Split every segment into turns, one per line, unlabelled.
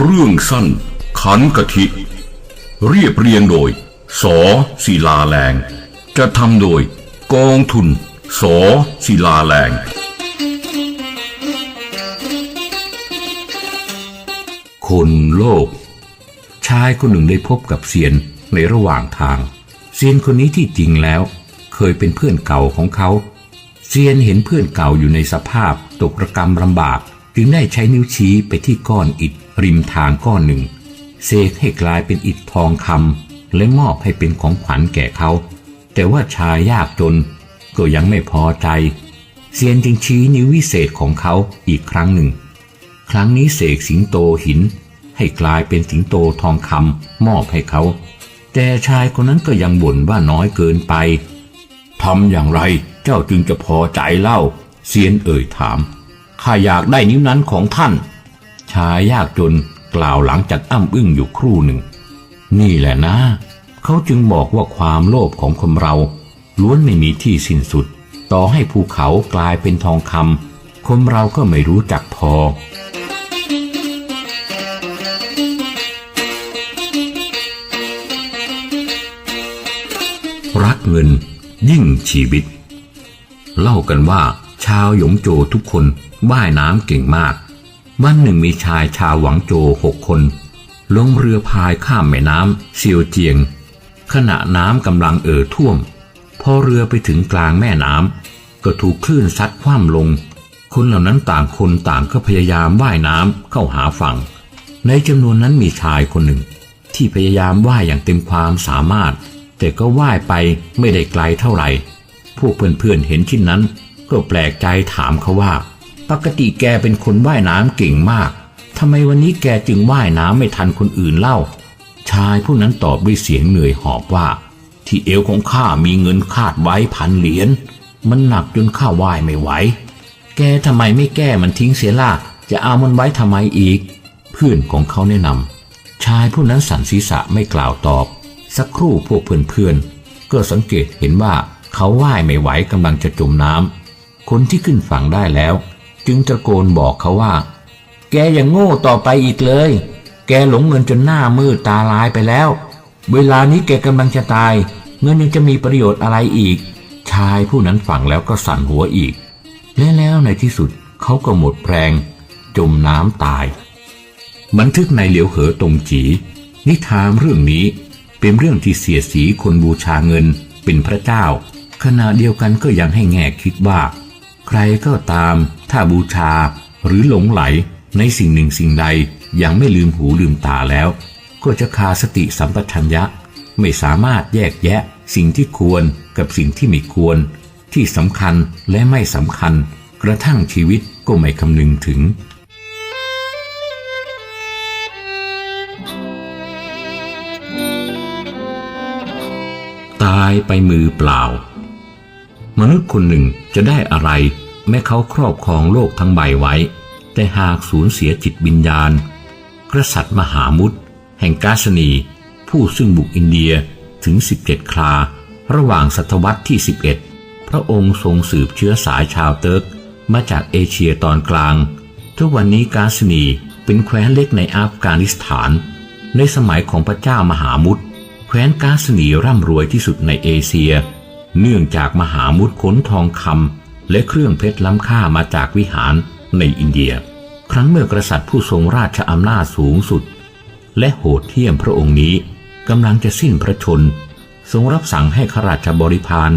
เรื่องสั้น ขันกะทิ เรียบเรียงโดย สอศิลาแรง จะทำโดยกองทุน สอศิลาแรง คนโลก ชายคนหนึ่งได้พบกับเซียนในระหว่างทาง เซียนคนนี้ที่จริงแล้ว เคยเป็นเพื่อนเก่าของเขา เซียนเห็นเพื่อนเก่าอยู่ในสภาพตกระกรรมลำบาก จึงได้ใช้นิ้วชี้ไปที่ก้อนอิฐริมทางก้อนหนึ่งเสกให้กลายเป็นอิฐทองคำและมอบให้เป็นของขวัญแก่เขา แต่ว่าชายยากจนก็ยังไม่พอใจเซียนจึงชี้นิ้ววิเศษของเขาอีกครั้งหนึ่ง ครั้งนี้เสกสิงโตหิน ให้กลายเป็นสิงโตทองคำมอบให้เขา แต่ชายคนนั้นก็ยังบ่นว่าน้อยเกินไปทำอย่างไรเจ้าจึงจะพอใจเล่า เซียนเอ่ยถาม ข้าอยากได้นิ้วนั้นของท่าน ชายยากจนกล่าวหลังจากอ้ำอึ้งอยู่ครู่หนึ่ง นี่แหละนะ เขาจึงบอกว่าความโลภของคนเรา ล้วนไม่มีที่สิ้นสุด ต่อให้ภูเขากลายเป็นทองคำคนเราก็ไม่รู้จักพอ รักเงิน ยิ่งชีวิต เล่ากันว่า ชาวหยงโจทุกคนว่ายน้ำเก่งมาก วันหนึ่งมีชายชาวหวังโจหกคน ลงเรือพายข้ามแม่น้ำเซียวเจียง ขณะน้ำกำลังเอ่อท่วม พอเรือไปถึงกลางแม่น้ำก็ถูกคลื่นซัดคว่ำลง คนเหล่านั้นต่างคนต่างก็พยายามว่ายน้ำเข้าหาฝั่ง ในจำนวนนั้นมีชายคนหนึ่งที่พยายามว่ายอย่างเต็มความสามารถ แต่ก็ว่ายไปไม่ได้ไกลเท่าไหร่ พวกเพื่อนๆเห็นเช่นนั้น ก็แปลกใจถามเขาว่า ปกติแกเป็นคนว่ายน้ำเก่งมากทำไมวันนี้แกจึงว่ายน้ำไม่ทันคนอื่นเล่า ชายผู้นั้นตอบด้วยเสียงเหนื่อยหอบว่า ที่เอวของข้ามีเงินคาดไว้พันเหรียญมันหนักจนข้าว่ายไม่ไหว แกทำไมไม่แก้มันทิ้งเสียล่ะ จะเอามันไว้ทำไมอีก เพื่อนของเขาแนะนำชายผู้นั้นสันศีรษะไม่กล่าวตอบ สักครู่พวกเพื่อนๆก็สังเกตเห็นว่าเขาว่ายไม่ไหวกำลังจะจมน้ำคนที่ขึ้นฝั่งได้แล้ว จึงตะโกนบอกเขาว่า แกอย่างโง่ต่อไปอีกเลย แกหลงเงินจนหน้ามืดตาลายไปแล้ว เวลานี้แกกำลังจะตาย เงินยังจะมีประโยชน์อะไรอีก ชายผู้นั้นฟังแล้วก็สั่นหัวอีก และแล้วในที่สุดเขาก็หมดแรงจมน้ำตาย บันทึกในเหลียวเหอตรงจี นิทานเรื่องนี้ เป็นเรื่องที่เสียสีคนบูชาเงินเป็นพระเจ้า ขณะเดียวกันก็ยังให้แง่คิดว่า ใครก็ตามถ้าบูชาหรือหลงไหลในสิ่งหนึ่งสิ่งใดยังไม่ลืมหูลืมตาแล้ว ก็จะขาดสติสัมปชัญญะ ไม่สามารถแยกแยะสิ่งที่ควรกับสิ่งที่ไม่ควร ที่สำคัญและไม่สำคัญ กระทั่งชีวิตก็ไม่คำนึงถึงายไปมือเปล่า มนุษย์คนหนึ่งจะได้อะไร แม้เขาครอบครองโลกทั้งใบไว้ แต่หากสูญเสียจิตวิญญาณ กษัตริย์มหามุตแห่งกาสนีผู้ซึ่งบุกอินเดียถึง 17 ครา ระหว่างศตวรรษที่ 11 พระองค์ทรงสืบเชื้อสายชาวเติร์กมาจากเอเชียตอนกลาง ทุกวันนี้กาสนีเป็นแคว้นเล็กในอัฟกานิสถาน ในสมัยของพระเจ้ามหามุต ว้นกาสนีร่ำรวยที่สุดในเอเชีย เนื่องจากมหามุตขนทองคำและเครื่องเพชรล้ำค่ามาจากวิหารในอินเดีย ครั้งเมื่อกษัตริย์ผู้ทรงราชอำนาจสูงสุด และโหดเหี้ยมพระองค์นี้กำลังจะสิ้นพระชน ทรงรับสั่งให้ขราชบริพาร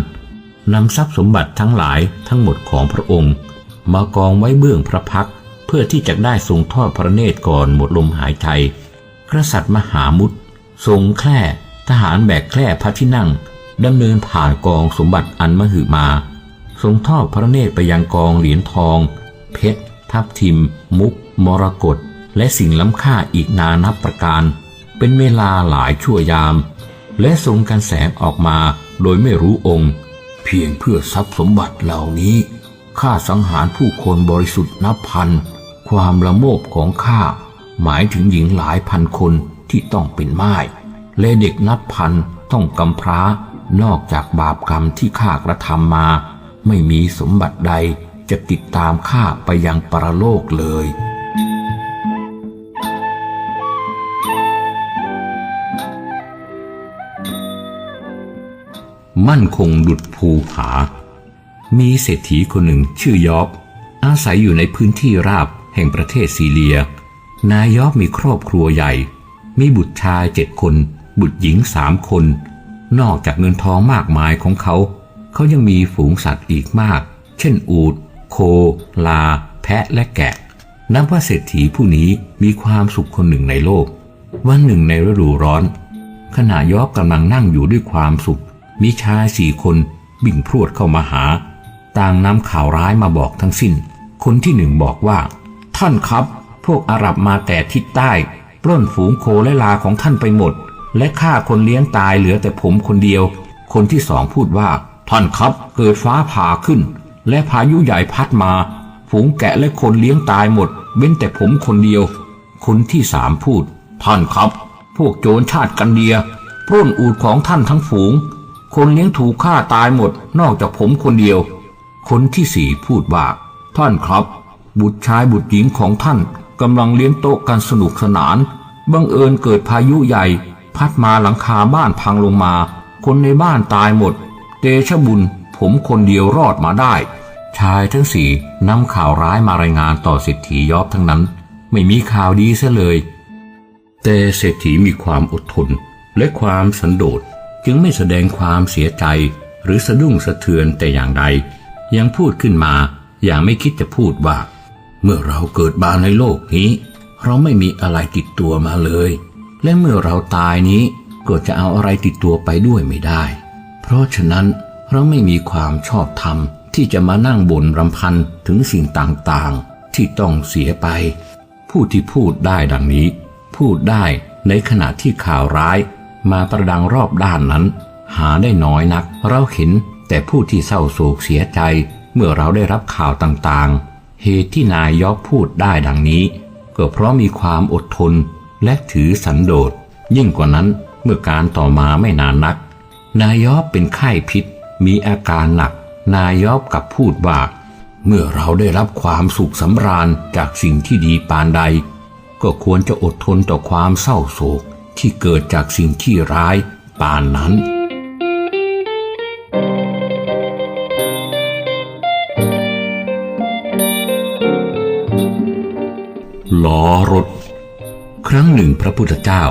นำทรัพย์สมบัติทั้งหลายทั้งหมดของพระองค์ มากองไว้เบื้องพระพักเพื่อที่จะได้ทรงทอดพระเนตรก่อนหมดลมหายใจ กษัตริย์มหามุตทรงแคร่ ทหารแบกแคร่พระที่นั่งดำเนินผ่านกองสมบัติอันมหึมา ทรงทอดพระเนตรไปยังกองเหรียญทอง เพชร ทับทิม มุก มรกต และสิ่งล้ำค่าอีกนานับประการ เป็นเวลาหลายชั่วยาม และทรงกันแสงออกมาโดยไม่รู้องค์ เพียงเพื่อทรัพย์สมบัติเหล่านี้ข้าสังหารผู้คนบริสุทธิ์นับพัน ความละโมบของข้าหมายถึงหญิงหลายพันคนที่ต้องเป็นไม่าย และเด็กนับพันต้องกำพร้านอกจากบาปกรรมที่ข้ากระทำมา ไม่มีสมบัติใดจะติดตามข้าไปยังปรโลกเลย มั่นคงดุดภูผา มีเศรษฐีคนหนึ่งชื่อยอบ อาศัยอยู่ในพื้นที่ราบแห่งประเทศซีเรีย นายยอบมีครอบครัวใหญ่ มีบุตรชายเจ็ดคน บุตรหญิงสามคน นอกจากเงินทองมากมายของเขา เขายังมีฝูงสัตว์อีกมาก เช่น อูฐโค ลา แพะและแกะ นับว่าเศรษฐีผู้นี้มีความสุขคนหนึ่งในโลก วันหนึ่งในฤดูร้อน ขณะยอบกำลังนั่งอยู่ด้วยความสุข มีชายสี่คนบิ่งพรวดเข้ามาหา ต่างนำข่าวร้ายมาบอกทั้งสิ้น คนที่หนึ่งบอกว่า ท่านครับ พวกอาหรับมาแต่ทิศใต้ ปล้นฝูงโคและลาของท่านไปหมด และฆ่าคนเลี้ยงตายเหลือแต่ผมคนเดียว คนที่สองพูดว่า ท่านครับเกิดฟ้าผ่าขึ้น และพายุใหญ่พัดมา ฝูงแกะและคนเลี้ยงตายหมด เว้นแต่ผมคนเดียว คนที่สามพูด ท่านครับ พวกโจรชาติกันเดียปล้นอูดของท่านทั้งฝูง คนเลี้ยงถูกฆ่าตายหมด นอกจากผมคนเดียว คนที่สี่พูดว่า ท่านครับ บุตรชายบุตรหญิงของท่านกำลังเลี้ยงโต๊ะกันสนุกสนาน บังเอิญเกิดพายุใหญ่ พัดมาหลังคาบ้านพังลงมา คนในบ้านตายหมดเตชะบุญผมคนเดียวรอดมาได้ ชายทั้งสี่นำข่าวร้ายมารายงานต่อเศรษฐียอบทั้งนั้น ไม่มีข่าวดีซะเลย แต่เศรษฐีมีความอดทน และความสันโดษจึงไม่แสดงความเสียใจหรือสะดุ้งสะเทือนแต่อย่างใด ยังพูดขึ้นมาอย่างไม่คิดจะพูดว่า เมื่อเราเกิดมาในโลกนี้ เราไม่มีอะไรติดตัวมาเลย และเมื่อเราตายนี้ก็จะเอาอะไรติดตัวไปด้วยไม่ได้ เพราะฉะนั้นเราไม่มีความชอบธรรมที่จะมานั่งบ่นรำพันถึงสิ่งต่างๆ ที่ต้องเสียไป ผู้ที่พูดได้ดังนี้ พูดได้ในขณะที่ข่าวร้ายมาประดังรอบด้านนั้น หาได้น้อยนัก เราเห็นแต่ผู้ที่เศร้าโศกเสียใจ เมื่อเราได้รับข่าวต่างๆ เหตุที่นายยอบพูดได้ดังนี้ ก็เพราะมีความอดทน และถือสันโดษยิ่งกว่านั้นเมื่อการต่อมาไม่นานนัก นายยอบเป็นไข้พิษ มีอาการหนัก นายยอบกับพูดว่า เมื่อเราได้รับความสุขสำราญจากสิ่งที่ดีปานใด ก็ควรจะอดทนต่อความเศร้าโศกที่เกิดจากสิ่งที่ร้ายปานนั้นล้อรถ ครั้งหนึ่งพระพุทธเจ้า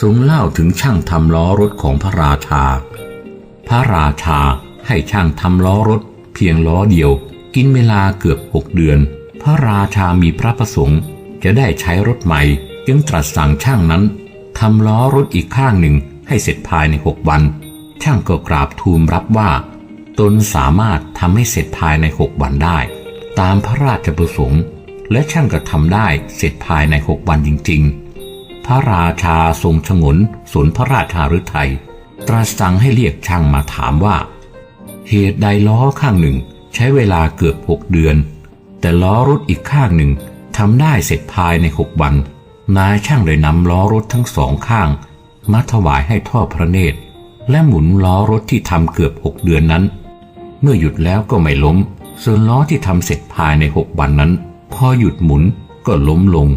ทรงเล่าถึงช่างทำล้อรถของพระราชา พระราชาให้ช่างทำล้อรถ เพียงล้อเดียว กินเวลาเกือบหกเดือน พระราชามีพระประสงค์จะได้ใช้รถใหม่ จึงตรัสสั่งช่างนั้นทำล้อรถอีกข้างหนึ่งให้เสร็จภายในหกวัน ช่างก็กราบทูลรับว่า ตนสามารถทำให้เสร็จภายในหกวันได้ ตามพระราชประสงค์ และช่างก็ทำได้เสร็จภายในหกวันจริง ๆ พระราชาทรงฉงนสนพระราชาฤทัยตรัสสั่งให้เรียกช่างมาถามว่า เหตุใดล้อข้างหนึ่งใช้เวลาเกือบหกเดือน แต่ล้อรถอีกข้างหนึ่งทำได้เสร็จภายในหกวัน นายช่างเลยนำล้อรถทั้งสองข้าง มาถวายให้ทอดพระเนตร และหมุนล้อรถที่ทำเกือบหกเดือนนั้น เมื่อหยุดแล้วก็ไม่ล้ม ส่วนล้อที่ทำเสร็จภายในหกวันนั้น พอหยุดหมุนก็ล้มลง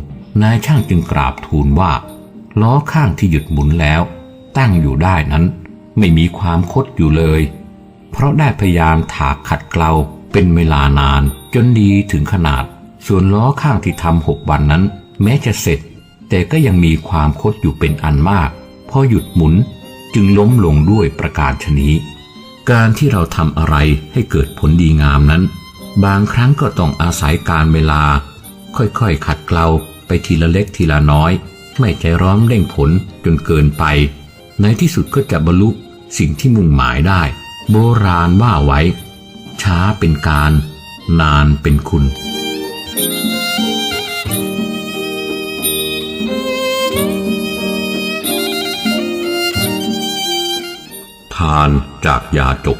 นายช่างจึงกราบทูลว่า ล้อข้างที่หยุดหมุนแล้ว ตั้งอยู่ได้นั้น ไม่มีความคดอยู่เลย เพราะได้พยายามถากขัดเกลาเป็นเวลานานจนดีถึงขนาด ส่วนล้อข้างที่ทำหกวันนั้น แม้จะเสร็จ แต่ก็ยังมีความคดอยู่เป็นอันมาก พอหยุดหมุนจึงล้มลงด้วยประการชนี้ การที่เราทำอะไรให้เกิดผลดีงามนั้น บางครั้งก็ต้องอาศัยการเวลา ค่อยๆขัดเกลา ทีละเล็กทีละน้อย ไม่ใจร้อนเร่งผลจนเกินไป ในที่สุดก็จะบรรลุสิ่งที่มุ่งหมายได้ โบราณว่าไว้ ช้าเป็นการ นานเป็นคุณ ทานจากยาจก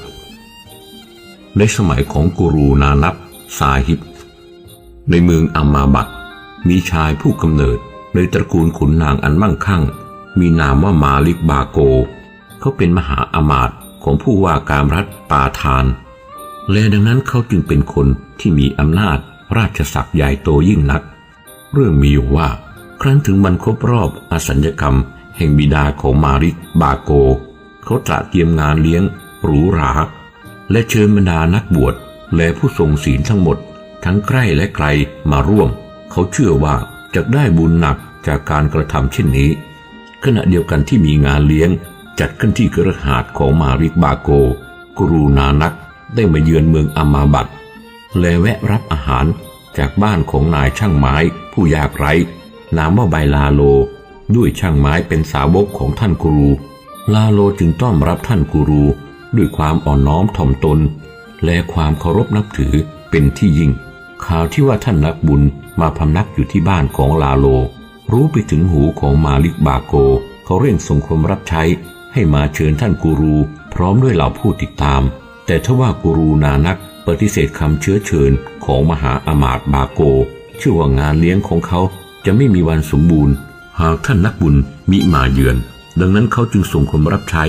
ในสมัยของกูรูนานับสาหิบ ในเมืองอัมมาบัต มีชายผู้กำเนิดในตระกูลขุนนางอันมั่งคั่ง มีนามว่ามาลิกบาโก เขาเป็นมหาอามาตย์ของผู้ว่าการรัฐปาทาน และดังนั้นเขาจึงเป็นคนที่มีอำนาจราชศักดิ์ใหญ่โตยิ่งนัก เรื่องมีอยู่ว่า ครั้นถึงวันครบรอบอสัญญกรรม แห่งบิดาของมาริกบาโก เขาตระเตรียมงานเลี้ยงหรูหรา และเชิญบรรดานักบวชและผู้ทรงศีลทั้งหมด ทั้งใกล้และไกลมาร่วม เขาเชื่อว่าจะได้บุญหนักจากการกระทำเช่นนี้ ขณะเดียวกันที่มีงานเลี้ยง จัดขึ้นที่กระหาดของมาริกบาโก กรูนานักได้มาเยือนเมืองอามาบัตและแวะรับอาหารจากบ้านของนายช่างไม้ผู้ยากไร้นามว่าไบลาโล ด้วยช่างไม้เป็นสาวกของท่านกรู ลาโลจึงต้อนรับท่านกรู ด้วยความอ่อนน้อมถ่อมตน และความเคารพนับถือเป็นที่ยิ่ง ข่าวที่ว่าท่านนักบุญมาพำนักอยู่ที่บ้านของลาโล รู้ไปถึงหูของมาลิกบาโก เขาเร่งส่งคนรับใช้ ให้มาเชิญท่านกูรู พร้อมด้วยเหล่าผู้ติดตาม แต่ทว่ากูรูนานักปฏิเสธคำเชื้อเชิญของมหาอมาตบาโกเชื่อว่างานเลี้ยงของเขาจะไม่มีวันสมบูรณ์ หากท่านนักบุญมิมาเยือน ดังนั้นเขาจึงส่งคนรับใช้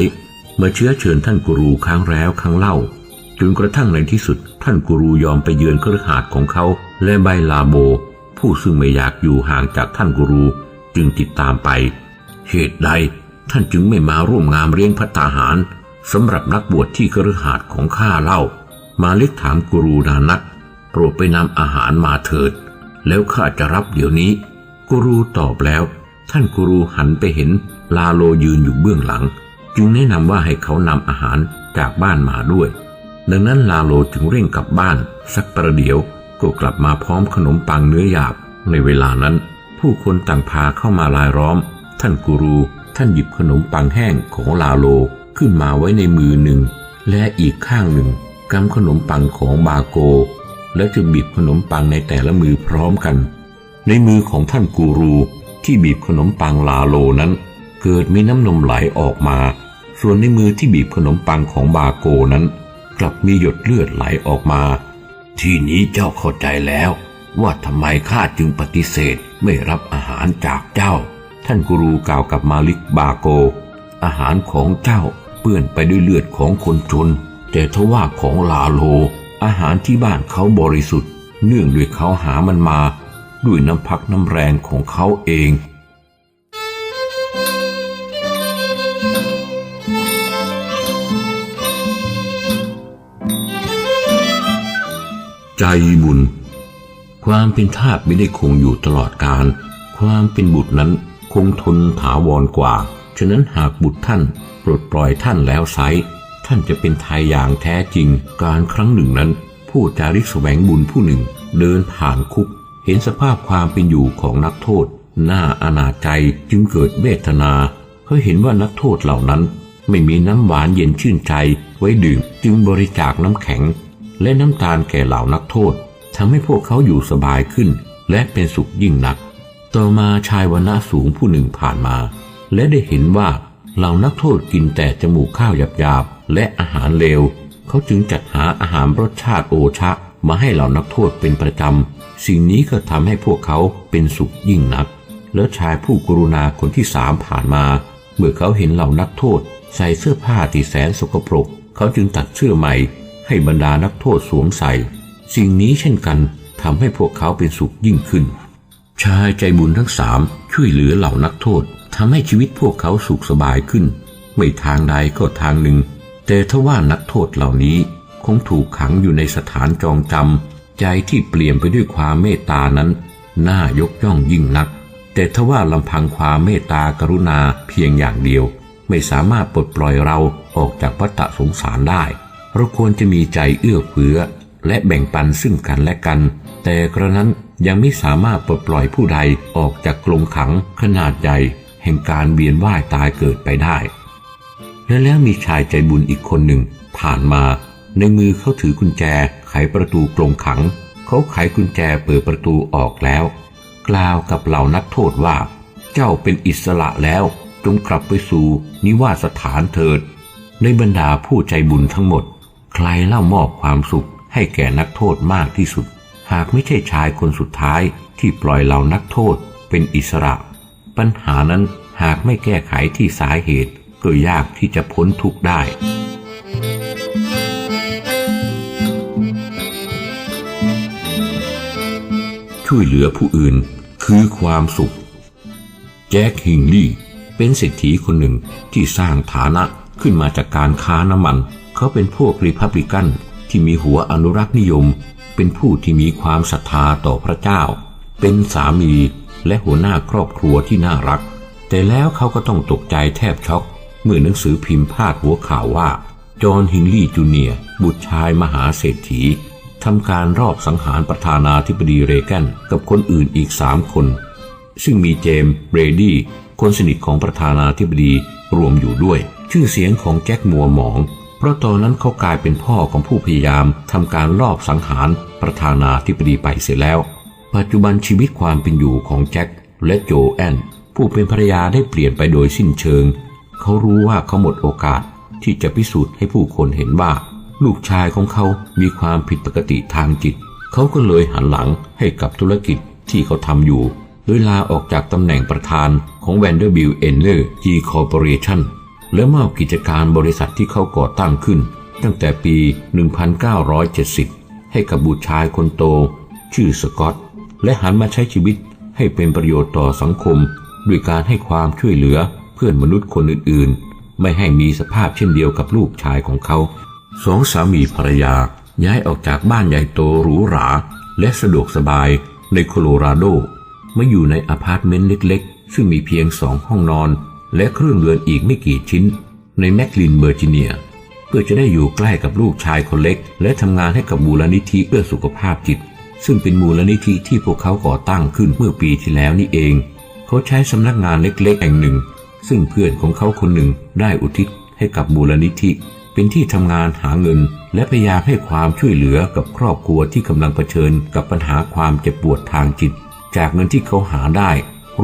มาเชื้อเชิญท่านกูรูครั้งแล้วครั้งเล่า จนกระทั่งในที่สุดท่านกูรูยอมไปเยือนเคฤหาสน์ของเขา และใบลาโบ ผู้ซึ่งไม่อยากอยู่ห่างจากท่านกูรูจึงติดตามไป เหตุใดท่านจึงไม่มาร่วมงานเลี้ยงพัตตาหารสำหรับนักบวชที่คฤหาสน์ของข้าเล่า มาเลิกถามกูรูนานักโปรดไปนำอาหารมาเถิด แล้วข้าจะรับเดี๋ยวนี้กูรูตอบแล้ว ท่านกูรูหันไปเห็นลาโลยืนอยู่เบื้องหลัง จึงแนะนำว่าให้เขานำอาหารจากบ้านมาด้วย ดังนั้นลาโลจึงเร่งกลับบ้าน สักประเดี๋ยวก็กลับมาพร้อมขนมปังเนื้อหยาบ ในเวลานั้น ผู้คนต่างพาเข้ามาลายล้อม ท่านกูรู ท่านหยิบขนมปังแห้งของลาโลขึ้นมาไว้ในมือหนึ่ง และอีกข้างหนึ่งกำขนมปังของบาโก แล้วจึงบีบขนมปังในแต่ละมือพร้อมกัน ในมือของท่านกูรูที่บีบขนมปังลาโลนั้น เกิดมีน้ำนมไหลออกมา ส่วนในมือที่บีบขนมปังของบาโกนั้น กลับมีหยดเลือดไหลออกมา ทีนี้เจ้าเข้าใจแล้ว ว่าทำไมข้าจึงปฏิเสธไม่รับอาหารจากเจ้า ท่านกูรูกล่าวกับมาลิกบาโก อาหารของเจ้าเปื้อนไปด้วยเลือดของคนจนแต่ทว่าของลาโล อาหารที่บ้านเขาบริสุทธิ์ เนื่องด้วยเขาหามันมา ด้วยน้ำพักน้ำแรงของเขาเอง ใจบุญ ความเป็นทาสไม่ได้คงอยู่ตลอดกาลความเป็นบุตรนั้นคงทนถาวรกว่า ฉะนั้นหากบุตรท่านปลดปล่อยท่านแล้วไซท่านจะเป็นไทยอย่างแท้จริง การครั้งหนึ่งนั้น ผู้จาริกแสวงบุญผู้หนึ่ง เดินผ่านคุก เห็นสภาพความเป็นอยู่ของนักโทษหน้าอนาจใจจึงเกิดเวทนาเขาเห็นว่านักโทษเหล่านั้น ไม่มีน้ำหวานเย็นชื่นใจไว้ดื่มจึงบริจาคน้ำแข็ง และน้ำตาลแก่เหล่านักโทษทำให้พวกเขาอยู่สบายขึ้น และเป็นสุขยิ่งนัก ต่อมาชายวันะสูงผู้หนึ่งผ่านมา และได้เห็นว่าเหล่านักโทษกินแต่จมูกข้าวหยาบๆและอาหารเลว เขาจึงจัดหาอาหารรสชาติโอชะ มาให้เหล่านักโทษเป็นประจำ สิ่งนี้ก็ทำให้พวกเขาเป็นสุขยิ่งนัก แล้วชายผู้กรุณาคนที่สามผ่านมา เมื่อเขาเห็นเหล่านักโทษ ใส่เสื้อผ้าที่แสนสกปรก เขาจึงตัดเสื้อใหม่ ให้บรรดานักโทษสวมใส่ สิ่งนี้เช่นกันทำให้พวกเขาเป็นสุขยิ่งขึ้น ชายใจบุญทั้งสามช่วยเหลือเหล่านักโทษทำให้ชีวิตพวกเขาสุขสบายขึ้น ไม่ทางใดก็ทางหนึ่ง แต่ทว่านักโทษเหล่านี้คงถูกขังอยู่ในสถานจองจำใจที่เปลี่ยนไปด้วยความเมตตานั้น น่ายกย่องยิ่งนัก แต่ทว่าลำพังความเมตตากรุณาเพียงอย่างเดียว ไม่สามารถปลดปล่อยเราออกจากวัฏสงสารได้ เราควรจะมีใจเอื้อเฟื้อ และแบ่งปันซึ่งกันและกัน แต่กระนั้นยังไม่สามารถปลดปล่อยผู้ใดออกจากกรงขังขนาดใหญ่ แห่งการเวียนว่ายตายเกิดไปได้ และแล้วมีชายใจบุญอีกคนหนึ่ง ผ่านมา ในมือเขาถือกุญแจไขประตูกรงขัง เขาไขกุญแจเปิดประตูออกแล้ว กล่าวกับเหล่านักโทษว่า เจ้าเป็นอิสระแล้ว จงกลับไปสู่นิวาสถานเถิด ในบรรดาผู้ใจบุญทั้งหมด ใครเล่ามอบความสุขให้แก่นักโทษมากที่สุด หากไม่ใช่ชายคนสุดท้ายที่ปล่อยเหล่านักโทษเป็นอิสระ ปัญหานั้นหากไม่แก้ไขที่สาเหตุก็ยากที่จะพ้นทุกข์ได้ช่วยเหลือผู้อื่นคือความสุข แจ็คฮิงลี่เป็นเศรษฐีคนหนึ่งที่สร้างฐานะขึ้นมาจากการค้าน้ำมัน เขาเป็นพวกรีพับลิกันที่มีหัวอนุรักษ์นิยม เป็นผู้ที่มีความศรัทธาต่อพระเจ้า เป็นสามีและหัวหน้าครอบครัวที่น่ารัก แต่แล้วเขาก็ต้องตกใจแทบช็อก เมื่อหนังสือพิมพ์พาดหัวข่าวว่า จอห์นฮิงลี่จูเนียร์บุตรชายมหาเศรษฐีทำการรอบสังหารประธานาธิบดีเรแกนกับคนอื่นอีกสามคน ซึ่งมีเจมส์เบรดี้คนสนิทของประธานาธิบดีรวมอยู่ด้วย ชื่อเสียงของแจ็คมัวหมอง ราะตอนนั้นเขากลายเป็นพ่อของผู้พยายามทำการลอบสังหารประธานาธิบดีไปเสียแล้ว ปัจจุบันชีวิตความเป็นอยู่ของแจ็คและโจแอน ผู้เป็นภรรยาได้เปลี่ยนไปโดยสิ้นเชิง เขารู้ว่าเขาหมดโอกาสที่จะพิสูจน์ให้ผู้คนเห็นว่า ลูกชายของเขามีความผิดปกติทางจิต เขาก็เลยหันหลังให้กับธุรกิจที่เขาทำอยู่โดยลาออกจากตำแหน่งประธานของ Vanderbilt e n l e r G Corporation และมอบกิจการบริษัทที่เขาก่อตั้งขึ้น ตั้งแต่ปี 1970 ให้กับบุตรชายคนโต ชื่อสกอต และหันมาใช้ชีวิตให้เป็นประโยชน์ต่อสังคม ด้วยการให้ความช่วยเหลือเพื่อนมนุษย์คนอื่นๆ ไม่ให้มีสภาพเช่นเดียวกับลูกชายของเขาสองสามีภรรยาย้ายออกจากบ้านใหญ่โตหรูหรา และสะดวกสบายในโคโลราโดมาอยู่ในอพาร์ตเมนต์เล็กๆ ซึ่งมีเพียงสองห้องนอน และเครื่องเรือนอีกไม่กี่ชิ้น ในแมคลินเวอร์จิเนีย เพื่อจะได้อยู่ใกล้กับลูกชายคนเล็ก และทำงานให้กับมูลนิธิเพื่อสุขภาพจิต ซึ่งเป็นมูลนิธิที่พวกเขาก่อตั้งขึ้นเมื่อปีที่แล้วนี่เอง เขาใช้สำนักงานเล็กๆแห่งหนึ่ง ซึ่งเพื่อนของเขาคนหนึ่งได้อุทิศให้กับมูลนิธิ เป็นที่ทำงานหาเงิน และพยายามให้ความช่วยเหลือกับครอบครัวที่กำลังเผชิญกับปัญหาความเจ็บปวดทางจิต จากเงินที่เขาหาได้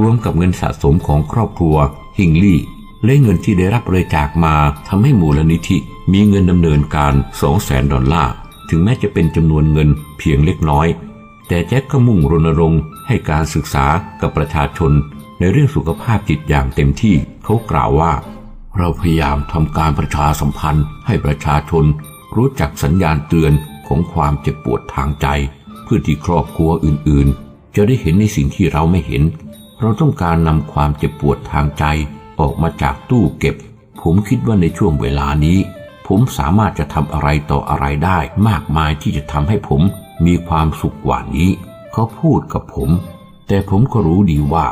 รวมกับเงินสะสมของครอบครัว ฮิงลี่และเงินที่ได้รับบริจาคมาทำให้มูลนิธิมีเงินดำเนินการ 2 0 0แสนดอลลาร์ถึงแม้จะเป็นจำนวนเงินเพียงเล็กน้อย แต่แจ็คก็มุ่งรณรงค์ให้การศึกษากับประชาชน ในเรื่องสุขภาพจิตอย่างเต็มที่เขากล่าวว่า เราพยายามทำการประชาสัมพันธ์ให้ประชาชน รู้จักสัญญาณเตือนของความเจ็บปวดทางใจ เพื่อที่ครอบครัวอื่นๆ จะได้เห็นในสิ่งที่เราไม่เห็น เราต้องการนำความเจ็บปวดทางใจออกมาจากตู้เก็บ ผมคิดว่าในช่วงเวลานี้ ผมสามารถจะทำอะไรต่ออะไรได้มากมายที่จะทำให้ผมมีความสุขกว่านี้ เขาพูดกับผม แต่ผมก็รู้ดีว่า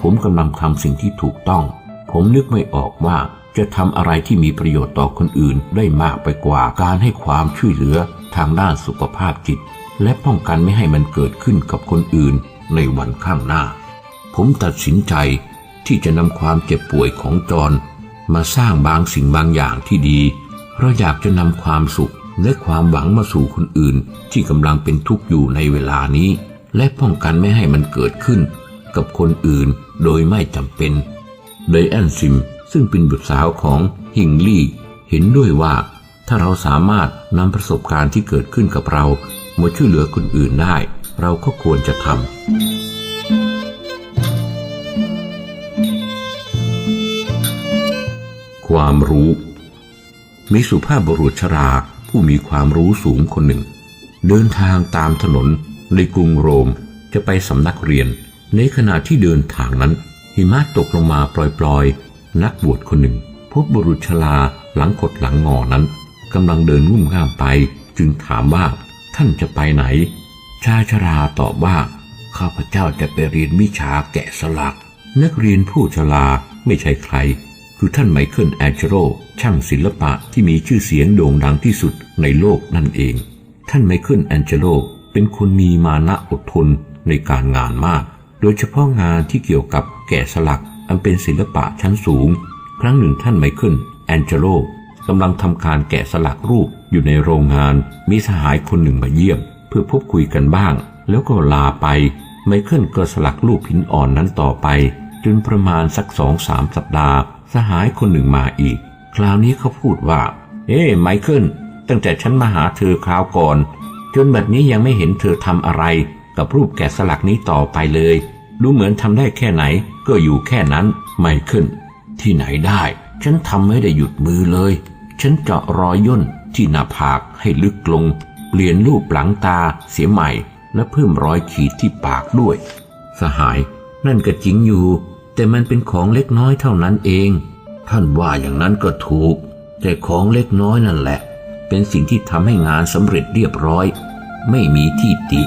ผมกำลังทำสิ่งที่ถูกต้อง ผมนึกไม่ออกว่าจะทำอะไรที่มีประโยชน์ต่อคนอื่นได้มากไปกว่าการให้ความช่วยเหลือทางด้านสุขภาพจิต และป้องกันไม่ให้มันเกิดขึ้นกับคนอื่นในวันข้างหน้า ผมตัดสินใจที่จะนำความเจ็บป่วยของจรมาสร้างบางสิ่งบางอย่างที่ดีเพราะอยากจะนำความสุขและความหวังมาสู่คนอื่นที่กำลังเป็นทุกข์อยู่ในเวลานี้ และป้องกันไม่ให้มันเกิดขึ้น กับคนอื่นโดยไม่จำเป็นไดแอนซิมซึ่งเป็นบุตรสาวของฮิงลี่เห็นด้วยว่า ถ้าเราสามารถนำประสบการณ์ที่เกิดขึ้นกับเรามาช่วยเหลือคนอื่นได้ เราก็ควรจะทำ ความรู้ มีสุภาพบุรุษชราผู้มีความรู้สูงคนหนึ่ง เดินทางตามถนนในกรุงโรมจะไปสำนักเรียน ในขณะที่เดินทางนั้น หิมะตกลงมาปล่อยๆ นักบวชคนหนึ่ง พบบุรุษชราหลังขดหลังงอนั้นกำลังเดินงุ่มง่ามไป จึงถามว่าท่านจะไปไหน ชายชราตอบว่า ข้าพเจ้าจะไปเรียนวิชาแกะสลัก นักเรียนผู้ชราไม่ใช่ใคร คือท่านไมเคิลแอนเจโรช่างศิลปะที่มีชื่อเสียงโด่งดังที่สุดในโลกนั่นเอง ท่านไมเคิลแอนเจโรเป็นคนมีมานะอดทนในการงานมาก โดยเฉพาะงานที่เกี่ยวกับแกะสลักอันเป็นศิลปะชั้นสูง ครั้งหนึ่งท่านไมเคิลแอนเจโรกำลังทำการแกะสลักรูปอยู่ในโรงงาน มีสหายคนหนึ่งมาเยี่ยม เพื่อพบคุยกันบ้าง แล้วก็ลาไป ไมเคิลก็สลักรูปหินอ่อนนั้นต่อไป จนประมาณสักสองสามสัปดาห์ สหายคนหนึ่งมาอีก คราวนี้เขาพูดว่า เอ้ไมเคิลตั้งแต่ฉันมาหาเธอคราวก่อน จนแบบนี้ยังไม่เห็นเธอทำอะไร กับรูปแกะสลักนี้ต่อไปเลย ดูเหมือนทำได้แค่ไหน ก็อยู่แค่นั้นไมเคิลที่ไหนได้ ฉันทำไม่ได้หยุดมือเลย ฉันเจาะรอยย่นที่หน้าผากให้ลึกลง เปลี่ยนรูปหลังตาเสียใหม่ และเพิ่มรอยขีดที่ปากด้วย สหาย นั่นก็จริงอยู่ แต่มันเป็นของเล็กน้อยเท่านั้นเอง ท่านว่าอย่างนั้นก็ถูก แต่ของเล็กน้อยนั่นแหละ เป็นสิ่งที่ทำให้งานสำเร็จเรียบร้อย ไม่มีที่ติ